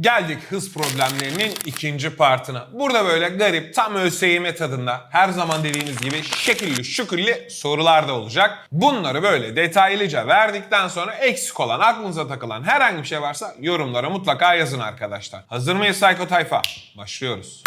Geldik hız problemlerinin ikinci partına. Burada böyle garip tam ÖSYM tadında her zaman dediğimiz gibi şekilli şükürlü sorular da olacak. Bunları böyle detaylıca verdikten sonra eksik olan aklınıza takılan herhangi bir şey varsa yorumlara mutlaka yazın arkadaşlar. Hazır mıyız Psycho Tayfa? Başlıyoruz.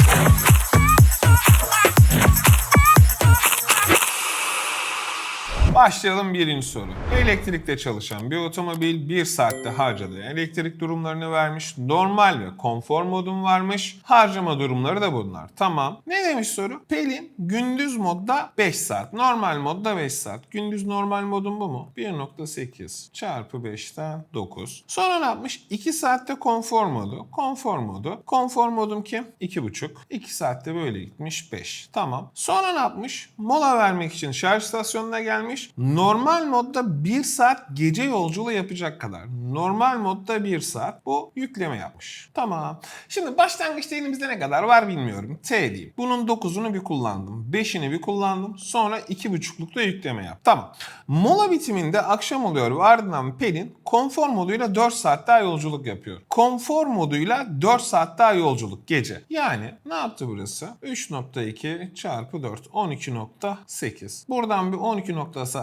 Başlayalım birinci soru. Elektrikle çalışan bir otomobil 1 saatte harcadığı elektrik durumlarını vermiş. Normal ve konfor modum varmış. Harcama durumları da bunlar. Tamam. Ne demiş soru? Pelin gündüz modda 5 saat. Normal modda 5 saat. Gündüz normal modum bu mu? 1.8 çarpı 5'ten 9. Sonra ne yapmış? 2 saatte konfor modu. Konfor modu. Konfor modum kim? 2.5. 2 saatte böyle gitmiş 5. Tamam. Sonra ne yapmış? Mola vermek için şarj istasyonuna gelmiş. Normal modda 1 saat gece yolculuğu yapacak kadar. Normal modda 1 saat. Bu yükleme yapmış. Tamam. Şimdi başlangıçta elimizde ne kadar var bilmiyorum. T diyeyim. Bunun 9'unu bir kullandım. 5'ini bir kullandım. Sonra 2.5'lukta yükleme yap. Tamam. Mola bitiminde akşam oluyor ve ardından Pelin konfor moduyla 4 saat daha yolculuk yapıyor. Konfor moduyla 4 saat daha yolculuk gece. Yani ne yaptı burası? 3.2 çarpı 4 12.8. Buradan bir 12.8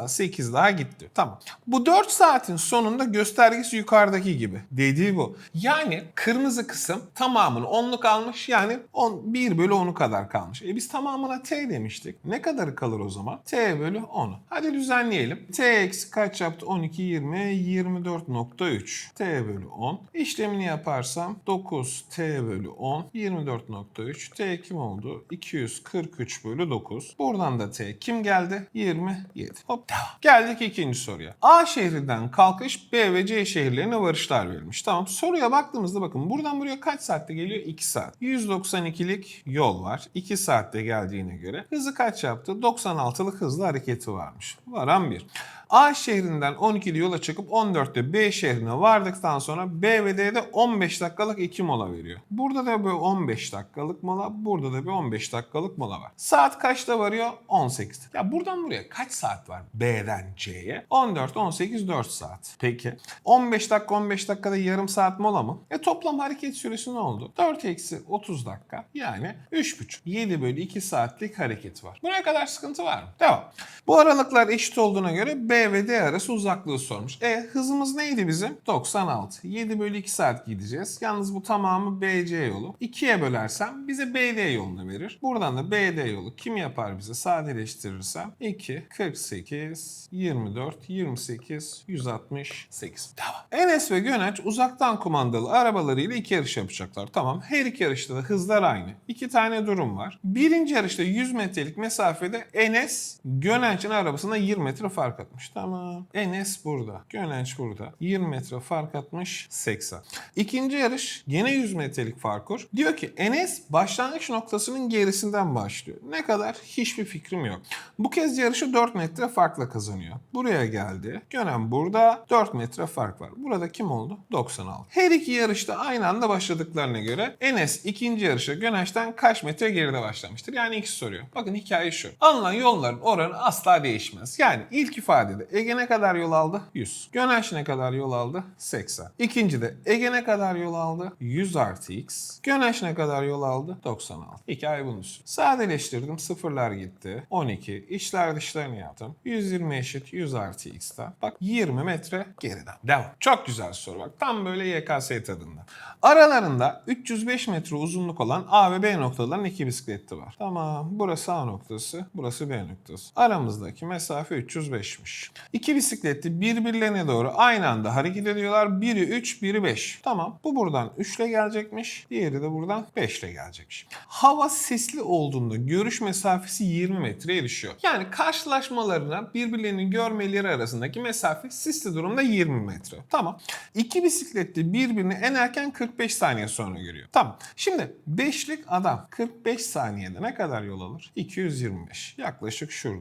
daha gitti. Tamam. Bu 4 saatin sonunda göstergesi yukarıdaki gibi. Dediği bu. Yani kırmızı kısım tamamını onluk almış. Yani 10, 1 bölü 10'u kadar kalmış. E biz tamamına t demiştik. Ne kadarı kalır o zaman? t bölü 10'u. Hadi düzenleyelim. t eksi kaç yaptı? 12, 20, 24.3. t bölü 10. İşlemini yaparsam 9 t bölü 10, 24.3. t kim oldu? 243 bölü 9. Buradan da t kim geldi? 27. Hop devam. Geldik ikinci soruya. A şehrinden kalkış B ve C şehirlerine varışlar verilmiş. Tamam soruya baktığımızda bakın buradan buraya kaç saatte geliyor? 2 saat. 192'lik yol var. 2 saatte geldiğine göre. Hızı kaç yaptı? 96'lık hızlı hareketi varmış. Varan 1. A şehrinden 12'li yola çıkıp 14'te B şehrine vardıktan sonra B ve D'de 15 dakikalık 2 mola veriyor. Burada da böyle 15 dakikalık mola, burada da bir 15 dakikalık mola var. Saat kaçta varıyor? 18. Ya buradan buraya kaç saat var B'den C'ye? 14, 18, 4 saat. Peki. 15 dakika 15 dakikada yarım saat mola mı? E toplam hareket süresi ne oldu? 4 eksi 30 dakika. Yani 3,5. 7 bölü 2 saatlik hareket var. Buraya kadar sıkıntı var mı? Devam. Bu aralıklar eşit olduğuna göre B ve D arası uzaklığı sormuş. E hızımız neydi bizim? 96. 7 bölü 2 saat gideceğiz. Yalnız bu tamamı BC yolu. 2'ye bölersem bize BD yolunu verir. Buradan da BD yolu kim yapar bize? Sadeleştirirsem 2, 48, 24, 28, 168. Devam. Enes ve Göneç uzaktan kumandalı arabalarıyla iki yarış yapacaklar. Tamam. Her iki yarışta da hızlar aynı. İki tane durum var. Birinci yarışta 100 metrelik mesafede Enes Göneç'in arabasına 20 metre fark atmış. Tamam. Enes burada. Göneç burada. 20 metre fark atmış 80. İkinci yarış gene 100 metrelik parkur. Diyor ki Enes başlangıç noktasının gerisinden başlıyor. Ne kadar? Hiçbir fikrim yok. Bu kez yarışı 4 metre farkla kazanıyor. Buraya geldi. Gönen burada 4 metre fark var. Burada kim oldu? 96. Her iki yarışta aynı anda başladıklarına göre Enes ikinci yarışa Göneş'ten kaç metre geride başlamıştır? Yani iki soruyor. Bakın hikaye şu. Alınan yolların oranı asla değişmez. Yani ilk ifadede Ege ne kadar yol aldı? 100. Göneş ne kadar yol aldı? 80. İkincide Ege ne kadar yol aldı? 100 artı x. Göneş ne kadar yol aldı? 96. Hikaye bunun üstü. Sadeleştirdim. Sıfırlar gitti. 12. İşler dışlarını yaptım. 120 eşit 100 artı x'ten. Bak 20 metre geriden. Devam. Çok güzel soru bak. Tam böyle YKS tadında. Aralarında 305 metre uzunluk olan A ve B noktaların iki bisikleti var. Tamam. Burası A noktası. Burası B noktası. Aramızdaki mesafe 305'miş. İki bisikletli birbirlerine doğru aynı anda hareket ediyorlar. Biri 3, biri 5. Tamam. Bu buradan 3 ile gelecekmiş. Diğeri de buradan 5 ile gelecekmiş. Hava sesli olduğunda görüş mesafesi 20 metreye erişiyor. Yani karşılaşmalarına birbirlerini görmeleri arasındaki mesafe sisli durumda 20 metre. Tamam. İki bisikletli birbirini en erken 45 saniye sonra görüyor. Tamam. Şimdi 5'lik adam 45 saniyede ne kadar yol alır? 225. Yaklaşık şurada.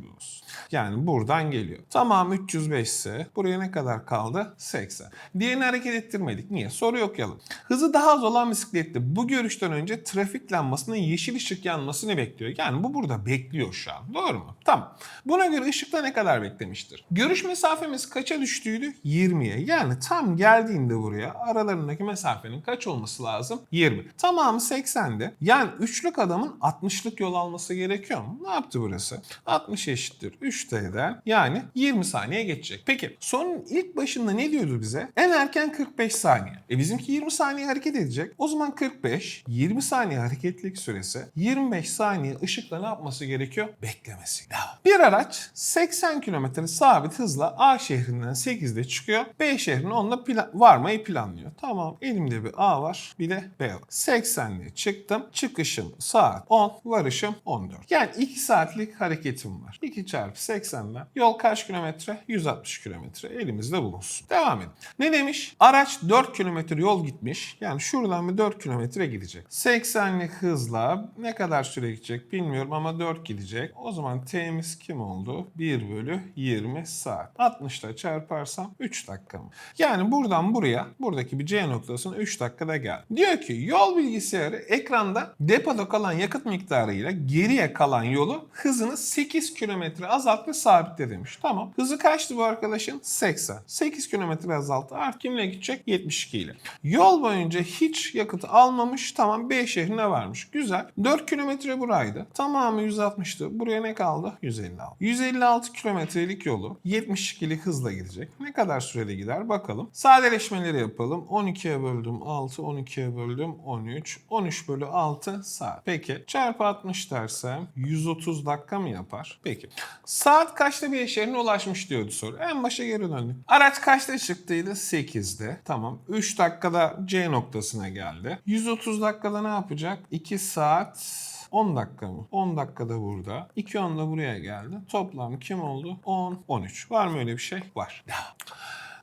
Yani buradan geliyor. Tamam Tamam 305 ise buraya ne kadar kaldı? 80. Diğerini hareket ettirmedik. Niye? Soru okuyalım. Hızı daha az olan bisiklette bu görüşten önce trafik lambasının yeşil ışık yanmasını bekliyor. Yani bu burada bekliyor şu an. Doğru mu? Tamam. Buna göre ışıkta ne kadar beklemiştir? Görüş mesafemiz kaça düştüydü? 20'ye. Yani tam geldiğinde buraya aralarındaki mesafenin kaç olması lazım? 20. Tamamı 80'de. Yani üçlük adamın 60'lık yol alması gerekiyor mu? Ne yaptı burası? 60 eşittir 3 eder. Yani 20 saniye geçecek. Peki sorunun ilk başında ne diyordu bize? En erken 45 saniye. E bizimki 20 saniye hareket edecek. O zaman 45, 20 saniye hareketlilik süresi, 25 saniye ışıkla ne yapması gerekiyor? Beklemesi. Bir araç 80 km sabit hızla A şehrinden 8'de çıkıyor. B şehrine onunla plan varmayı planlıyor. Tamam elimde bir A var bir de B var. 80'de çıktım. Çıkışım saat 10, varışım 14. Yani 2 saatlik hareketim var. 2 çarpı 80'den yol kaç kilometre? 160 kilometre. Elimizde bulunsun. Devam edin. Ne demiş? Araç 4 kilometre yol gitmiş. Yani şuradan bir 4 kilometre gidecek. 80'lik hızla ne kadar süre gidecek bilmiyorum ama 4 gidecek. O zaman T'miz kim oldu? 1 bölü 20 saat. 60 ile çarparsam 3 dakika mı? Yani buradan buraya buradaki bir C noktasına 3 dakikada gel. Diyor ki yol bilgisayarı ekranda depoda kalan yakıt miktarıyla geriye kalan yolu hızını 8 kilometre azalt ve sabitle demiş. Tamam. Hızı kaçtı bu arkadaşın? 80. 8 kilometre azalttı. Artık kimle gidecek? 72 ile. Yol boyunca hiç yakıt almamış. Tamam B şehrine varmış. Güzel. 4 kilometre buraydı. Tamamı 160'tı. Buraya ne kaldı? 156. 156 kilometrelik yolu 72'lik hızla gidecek. Ne kadar sürede gider bakalım. Sadeleşmeleri yapalım. 12'ye böldüm 6, 12'ye böldüm 13. 13 bölü 6 saat. Peki çarpı 60 dersem 130 dakika mı yapar? Peki. Saat kaçta bir şehrine ulaşmış diyordu soru. En başa geri döndük. Araç kaçta çıktıydı? 8'de. Tamam. 3 dakikada C noktasına geldi. 130 dakikada ne yapacak? 2 saat 10 dakika mı? 10 dakikada burada. 2 10 da buraya geldi. Toplam kim oldu? 10, 13. Var mı öyle bir şey? Var.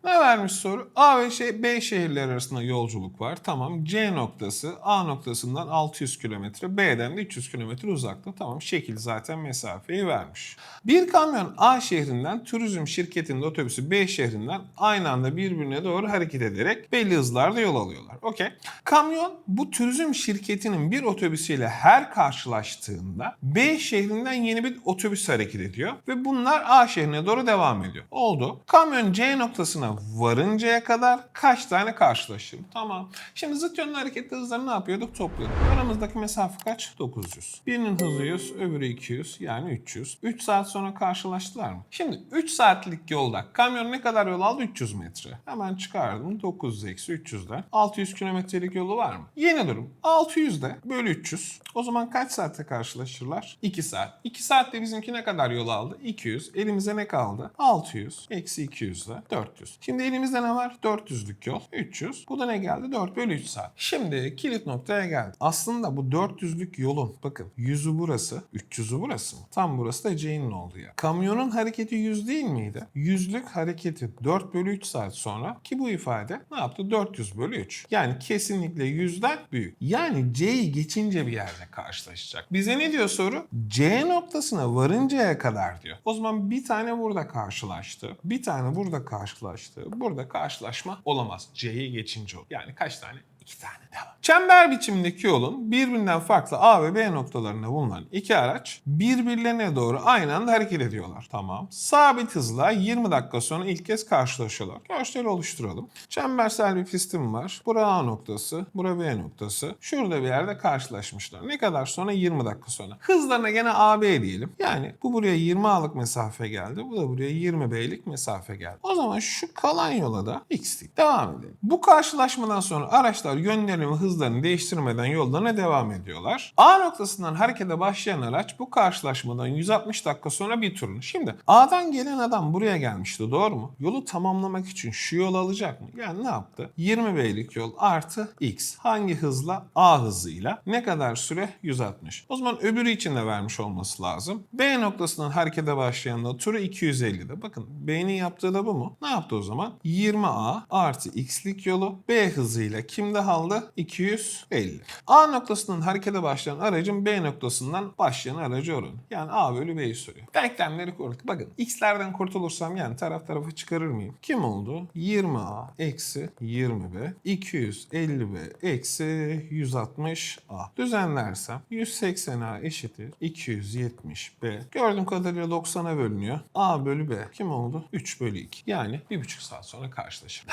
Ne vermiş soru? A ve şey, B şehirler arasında yolculuk var. Tamam. C noktası A noktasından 600 kilometre, B'den de 300 kilometre uzakta. Tamam. Şekil zaten mesafeyi vermiş. Bir kamyon A şehrinden turizm şirketinin otobüsü B şehrinden aynı anda birbirine doğru hareket ederek belli hızlarda yol alıyorlar. Okey. Kamyon bu turizm şirketinin bir otobüsüyle her karşılaştığında B şehrinden yeni bir otobüs hareket ediyor ve bunlar A şehrine doğru devam ediyor. Oldu. Kamyon C noktasına varıncaya kadar kaç tane karşılaşır? Tamam. Şimdi zıt yönlü hareketli hızları ne yapıyorduk? Topluyorduk. Aramızdaki mesafe kaç? 900. Birinin hızı 100, öbürü 200 yani 300. 3 saat sonra karşılaştılar mı? Şimdi 3 saatlik yolda kamyon ne kadar yol aldı? 300 metre. Hemen çıkardım. 900 eksi 300'den. 600 kilometrelik yolu var mı? Yeni durum. 600'de bölü 300. O zaman kaç saatte karşılaşırlar? 2 saat. 2 saatte bizimki ne kadar yol aldı? 200. Elimize ne kaldı? 600 eksi 200 de 400. Şimdi elimizde ne var? 400'lük yol. 300. Bu da ne geldi? 4 bölü 3 saat. Şimdi kilit noktaya geldi. Aslında bu 400'lük yolun bakın 100'ü burası, 300'ü burası mı? Tam burası da C'nin olduğu yer. Kamyonun hareketi 100 değil miydi? 100'lük hareketi 4 bölü 3 saat sonra ki bu ifade ne yaptı? 400 bölü 3. Yani kesinlikle 100'den büyük. Yani C'yi geçince bir yerde karşılaşacak. Bize ne diyor soru? C noktasına varıncaya kadar diyor. O zaman bir tane burada karşılaştı. Bir tane burada karşılaştı. Burada karşılaşma olamaz. C'yi geçince olur. Yani kaç tane? İki tane devam. Çember biçimindeki yolun birbirinden farklı A ve B noktalarında bulunan iki araç birbirlerine doğru aynı anda hareket ediyorlar. Tamam. Sabit hızla 20 dakika sonra ilk kez karşılaşıyorlar. Görsel oluşturalım. Çembersel bir pistim var. Bura A noktası, bura B noktası. Şurada bir yerde karşılaşmışlar. Ne kadar sonra? 20 dakika sonra. Hızlarına gene AB diyelim. Yani bu buraya 20 A'lık mesafe geldi. Bu da buraya 20 B'lik mesafe geldi. O zaman şu kalan yola da X dik. Devam edelim. Bu karşılaşmadan sonra araçlar yönlerini ve hızlarını değiştirmeden yollarına devam ediyorlar. A noktasından harekete başlayan araç bu karşılaşmadan 160 dakika sonra bir turun. Şimdi A'dan gelen adam buraya gelmişti doğru mu? Yolu tamamlamak için şu yol alacak mı? Yani ne yaptı? 20 B'lik yol artı X. Hangi hızla? A hızıyla. Ne kadar süre? 160. O zaman öbürü için de vermiş olması lazım. B noktasından harekete başlayan da turu 250'de. Bakın B'nin yaptığı da bu mu? Ne yaptı o zaman? 20A artı X'lik yolu B hızıyla kimde 200 250. A noktasından harekete başlayan aracın B noktasından başlayan aracı oranı. Yani A bölü B'yi soruyor. Denklemleri kurduk. Bakın x'lerden kurtulursam yani taraf tarafa çıkarır mıyım? Kim oldu? 20A eksi 20B 250B eksi 160A. Düzenlersem 180A eşittir 270B. Gördüğüm kadarıyla 90'a bölünüyor. A bölü B. Kim oldu? 3 bölü 2. Yani bir buçuk saat sonra karşılaşır.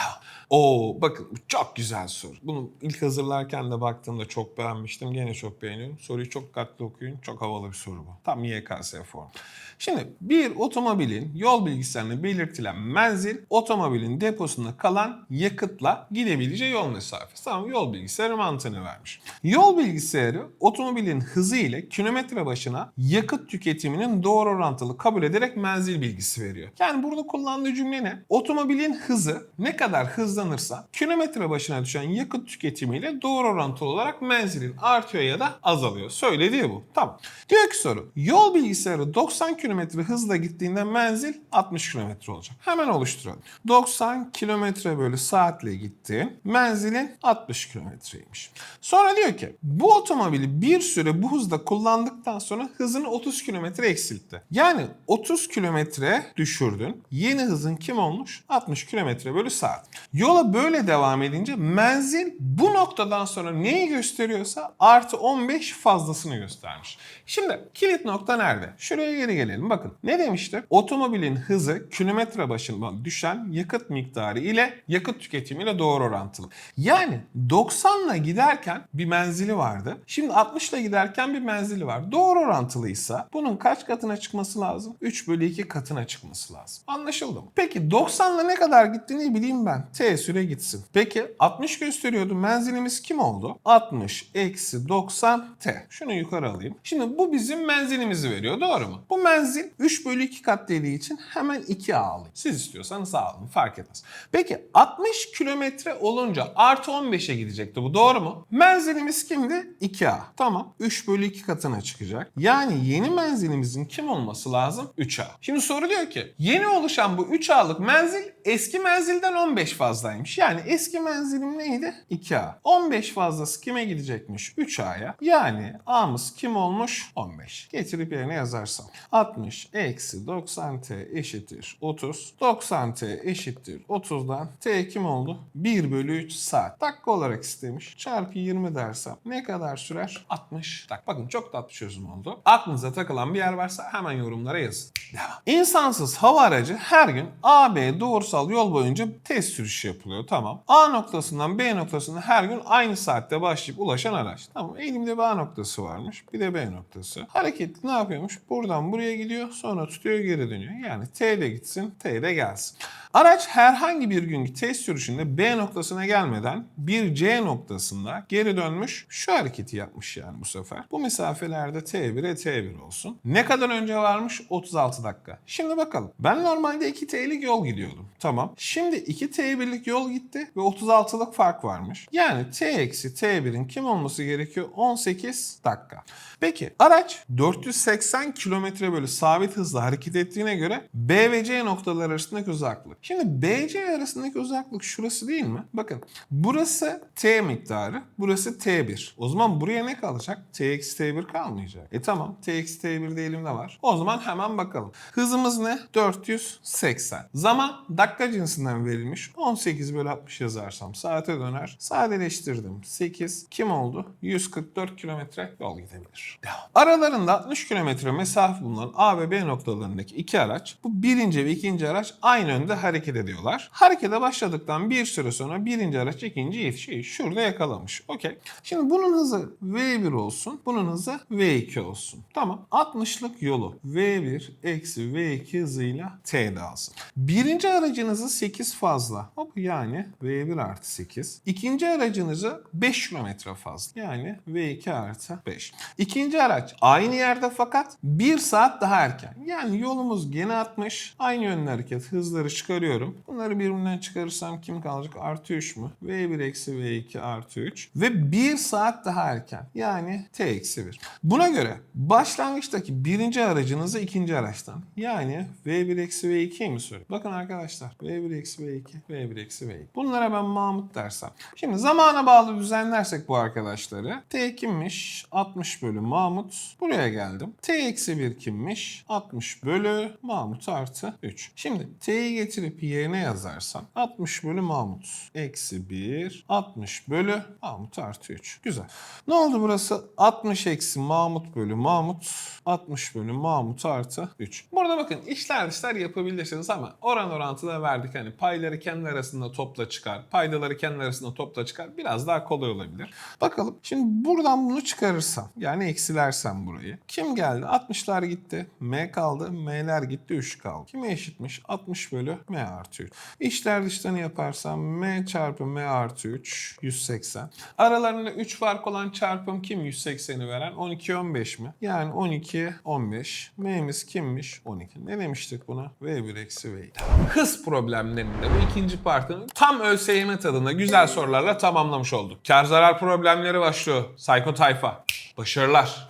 Oo bakın çok güzel soru. Bunu ilk hazırlarken de baktığımda çok beğenmiştim. Gene çok beğeniyorum. Soruyu çok dikkatli okuyun. Çok havalı bir soru bu. Tam YKS formu. Şimdi bir otomobilin yol bilgisayarında belirtilen menzil otomobilin deposunda kalan yakıtla gidebileceği yol mesafesi. Tamam yol bilgisayarı mantığını vermiş. Yol bilgisayarı otomobilin hızı ile kilometre başına yakıt tüketiminin doğru orantılı kabul ederek menzil bilgisi veriyor. Yani burada kullandığı cümle ne? Otomobilin hızı ne kadar hızlanırsa kilometre başına düşen yakıt tüketimiyle doğru orantılı olarak menzilin artıyor ya da azalıyor. Söylediği bu. Tamam. Diyor ki soru. Yol bilgisayarı 90 km hızla gittiğinde menzil 60 km olacak. Hemen oluşturalım. 90 km bölü saatle gitti. Menzilin 60 kilometreymiş. Sonra diyor ki bu otomobili bir süre bu hızda kullandıktan sonra hızını 30 km eksiltti. Yani 30 kilometre düşürdün. Yeni hızın kim olmuş? 60 km bölü saat. Yola böyle devam edince menzil bu noktadan sonra neyi gösteriyorsa artı 15 fazlasını göstermiş. Şimdi kilit nokta nerede? Şuraya geri gelelim. Bakın ne demişti? Otomobilin hızı kilometre başına düşen yakıt miktarı ile yakıt tüketimiyle doğru orantılı. Yani 90 ile giderken bir menzili vardı. Şimdi 60 ile giderken bir menzili var. Doğru orantılıysa bunun kaç katına çıkması lazım? 3 bölü 2 katına çıkması lazım. Anlaşıldı mı? Peki 90 ile ne kadar gittiğini bileyim ben. T süre gitsin. Peki 60 gösteriyordu. Menzilimiz kim oldu? 60 eksi 90 T. Şunu yukarı alayım. Şimdi bu bizim menzilimizi veriyor. Doğru mu? Bu menzil 3 bölü 2 kat dediği için hemen 2 A alayım. Siz istiyorsanız A alın. Fark etmez. Peki 60 kilometre olunca artı 15'e gidecekti. Bu doğru mu? Menzilimiz kimdi? 2A. Tamam. 3 bölü 2 katına çıkacak. Yani yeni menzilimizin kim olması lazım? 3A. Şimdi soru diyor ki yeni oluşan bu 3A'lık menzil eski menzilden 15 fazlaymış. Yani eski menzilim neydi? 2A. 15 fazlası kime gidecekmiş? 3A'ya. Yani A'mız kim olmuş? 15. Getirip yerine yazarsam. 60 eksi 90T eşittir 30. 90T eşittir 30'dan T kim oldu? 1 bölü 3 saat. Dakika olarak istemiş. Çarpı 20 dersem ne kadar sürer? 60 dakika. Bakın çok tatlı çözüm oldu. Aklınıza takılan bir yer varsa hemen yorumlara yazın. Devam. İnsansız hava aracı her gün AB doğrusal yol boyunca test sürüşü yapılıyor. Tamam. A noktasından B noktasına her gün aynı saatte başlayıp ulaşan araç. Tamam. Elimde bir A noktası varmış. Bir de B noktası. Hareketli ne yapıyormuş? Buradan buraya gidiyor. Sonra tutuyor geri dönüyor. Yani T gitsin, T gelsin. Araç herhangi bir günkü test sürüşünde B noktasına gelmeden bir C noktasında geri dönmüş şu hareketi yapmış yani bu sefer. Bu mesafelerde T1'e T1 olsun. Ne kadar önce varmış? 36 dakika. Şimdi bakalım. Ben normalde 2T'lik yol gidiyordum. Tamam. Şimdi 2T1'lik yol gitti ve 36'lık fark varmış. Yani T eksi T1'in kim olması gerekiyor? 18 dakika. Peki araç 480 km bölü sabit hızla hareket ettiğine göre B ve C noktalar arasındaki uzaklık. Şimdi BC arasındaki uzaklık şurası değil mi? Bakın burası T miktarı, burası T1. O zaman buraya ne kalacak? T eksi T1 kalmayacak. E tamam T eksi T1 de elimde var. O zaman hemen bakalım. Hızımız ne? 480. Zaman dakika cinsinden verilmiş. 18 bölü 60 yazarsam saate döner. Sadeleştirdim. 8. Kim oldu? 144 kilometre yol gidebilir. Devam. Aralarında 60 kilometre mesafe bulunan A ve B noktalarındaki iki araç bu birinci ve ikinci araç aynı yönde hareket ediyorlar. Harekete başladıktan bir süre sonra birinci araç ikinci yetişiyor. Şurada yakalamış. Okey. Şimdi bunun hızı V1 olsun. Bunun hızı V2 olsun. Tamam. 60'lık yolu V1 eksi V2 hızıyla T'de alsın. Birinci aracınızı 8 fazla. Hop yani V1 artı 8. İkinci aracınızı 5 kilometre fazla. Yani V2 artı 5. İkinci araç aynı yerde fakat 1 saat daha erken. Yani yolumuz gene 60. Aynı yönde hareket hızları çıkarıyor çıkarıyorum. Bunları birbirinden çıkarırsam kim kalacak? Artı 3 mü? V1 eksi V2 artı 3. Ve 1 saat daha erken. Yani T eksi 1. Buna göre başlangıçtaki birinci aracınızı ikinci araçtan. Yani V1 eksi V2'yi mi soruyor? Bakın arkadaşlar. V1 eksi V2, V1 eksi V2. Bunlara ben Mahmut dersem. Şimdi zamana bağlı düzenlersek bu arkadaşları. T kimmiş? 60 bölü Mahmut. Buraya geldim. T eksi 1 kimmiş? 60 bölü Mahmut artı 3. Şimdi T'yi getirip yerine yazarsam 60 bölü Mahmut eksi 1 60 bölü Mahmut artı 3. Güzel. Ne oldu burası? 60 eksi Mahmut bölü Mahmut 60 bölü Mahmut artı 3. Burada bakın işler dışlar yapabilirsiniz ama oran orantıda verdik. Hani payları kendi arasında topla çıkar. Paydaları kendi arasında topla çıkar. Biraz daha kolay olabilir. Bakalım. Şimdi buradan bunu çıkarırsam yani eksilersem burayı. Kim geldi? 60'lar gitti. M kaldı. M'ler gitti. 3 kaldı. Kime eşitmiş? 60 bölü M artı 3. İşler dışlarını yaparsam M çarpı M artı 3 180. Aralarında 3 fark olan çarpım kim 180'i veren? 12 15 mi? Yani 12 15. M'miz kimmiş? 12. Ne demiştik buna? V1 eksi V2. Hız problemlerinde bu ikinci partinin tam ÖSYM tadında güzel sorularla tamamlamış olduk. Kar zarar problemleri başlıyor. Sayko tayfa. Başarılar.